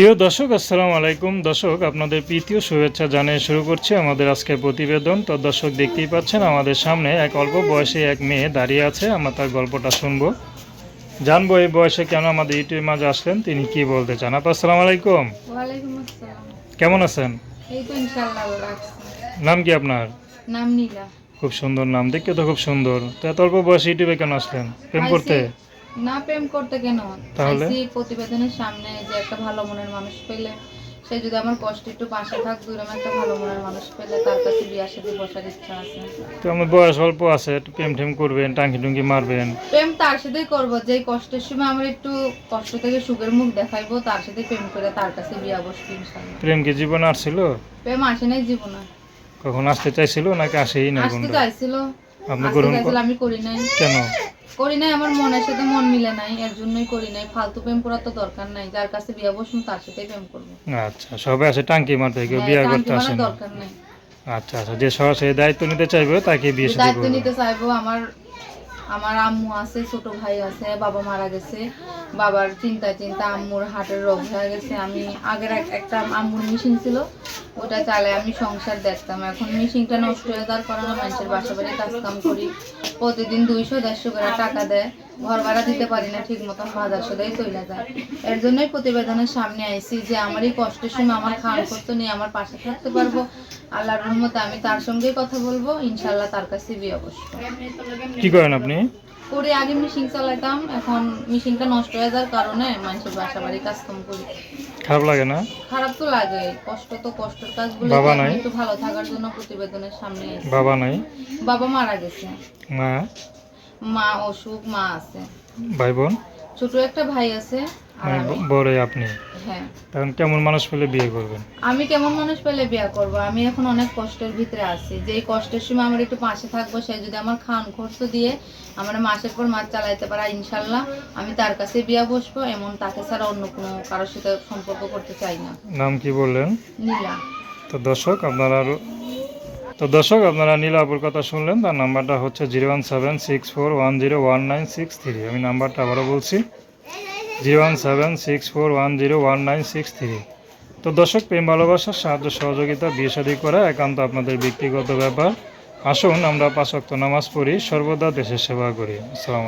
প্রিয় দর্শক আসসালামু আলাইকুম। দর্শক আপনাদের প্রীতীয় শুভেচ্ছা জানিয়ে শুরু করছি আমাদের আজকের প্রতিবেদন। তো দর্শক দেখতেই পাচ্ছেন আমাদের সামনে এক অল্প বয়সে এক মেয়ে দাঁড়িয়ে আছে। আমরা তার গল্পটা শুনব। জানব এই বয়সে কেন আমাদের ইউটিউবের মাঝে আসলেন তিনি কি বলতে চান? আপু আসসালামু আলাইকুম। কেমন আছেন? এই তো ইনশাল্লাহ ভালো লাগছে নাম কি আপনার? নাম নীলা। খুব সুন্দর নাম দেখতে তো খুব সুন্দর। তো এত অল্প বয়সে ইউটিউবে কেন আসলেন? প্রেম করতে? না প্রেম করতে কেন? তাহলে? প্রতিবেদনের সামনে যে একটা ভালো মনের মানুষ পেলে সে যদি আমার কষ্ট একটু পাশে থাক দূরম একটা ভালো মনের মানুষ পেলে তার কাছে বিয়ার সাথে বসার ইচ্ছা আছে। তো আমার বয়স অল্প আছে একটু প্রেম টেম করবেন টাঙ্কি টুঙ্কি মারবেন। প্রেম তার সাথেই করব যে কষ্টের সময় আমার একটু কষ্ট থেকে সুখের মুখ দেখাইবো তার সাথে প্রেম করে তার কাছে বিয়া বসবো ইনশাল্লাহ প্রেম কি জীবনে আসছিল? প্রেম আসে নাই জীবনে। কখন আসতে চাইছিল নাকি আসেই না আসতে চাইছিল। আপনি গ্রহণ আমি করি নাই। কেন? করি নাই আমার মনের সাথে মন মিলে নাই এর জন্যই করি নাই। ফালতু প্রেম করার তো দরকার নাই যার কাছে বিয়া বসুন তার সাথেই প্রেম করব। আচ্ছা সবাই আছে টাঙ্কি মারতে কেউ বিয়ে করতে আসে না। দরকার নাই। আচ্ছা আচ্ছা যে সরাসরি দায়িত্ব নিতে চাইবে তাকে বিয়ে সাথে দায়িত্ব নিতে চাইব আমার আমার আম্মু আছে, ছোট ভাই আছে, বাবা মারা গেছে। বাবার চিন্তা চিন্তা আম্মুর হাটের রোগ হয়ে গেছে। আমি আগের এক- একটা আম্মুর মেশিন ছিল, ওটা চালায় আমি সংসার দেখতাম। এখন মেশিনটা নষ্ট হয়ে যাওয়ার কারণে মানুষের বাসা বাড়ি কাজ কাম করি। প্রতিদিন দুইশো, দেড়শো করে টাকা দেয়। ঘর ভাড়া দিতে পারি না ঠিক মতন বাজার সদাই চলে যায়। এর জন্যই প্রতিবেদনের সামনে আইছি যে আমার এই কষ্টের সময় আমার খাওয়ান করতে নিয়ে আমার পাশে থাকতে পারব। আল্লাহর রহমতে আমি তার সঙ্গেই কথা বলব ইনশাল্লাহ তার কাছে বিয়ে অবশ্য। কি করেন আপনি? করে আগে মেশিন চালাতাম এখন মেশিনটা নষ্ট হয়ে যাওয়ার কারণে মানুষের বাসা বাড়ি কাজ কাম করি। খারাপ লাগে না? খারাপ তো লাগে কষ্ট তো কষ্টের কাজ বলে বাবা নাই? একটু ভালো থাকার জন্য প্রতিবেদনের সামনে। বাবা নাই? বাবা মারা গেছে। মা? মা অসুখ মা আছে। ভাই বোন ছোট একটা ভাই আছে মানে বড় আপনি? হ্যাঁ। তখন কেমন মানুষ পেলে বিয়ে করবেন? আমি কেমন মানুষ পেলে বিয়ে করব? আমি এখন অনেক কষ্টের ভিতরে আছি। যে কষ্টের সময় আমার একটু পাশে থাকব সে যদি আমার খান খরচ দিয়ে আমার মাসের পর মাস চালাইতে পারে ইনশাল্লাহ আমি তার কাছে বিয়ে বসবো এমন তাকে ছাড়া অন্য কোনো কারোর সাথে সম্পর্ক করতে চাই না। নাম কি বললেন? নীলা। তো দর্শক আপনারা তো দর্শক, আপনারা নীলাপুর কথা শুনলেন, তার নাম্বারটা হচ্ছে zero one seven six four one zero one nine six three. আমি নাম্বারটা আবারও বলছি, zero one seven six four one zero one nine six three. তো দর্শক, প্রেম ভালোবাসার সাহায্য, সহযোগিতা, বিয়ে শাদী করা একান্ত আপনাদের ব্যক্তিগত ব্যাপার। আসুন, আমরা পাঁচক্ত নামাজ পড়ি, সর্বদা দেশের সেবা করি। আসসালাম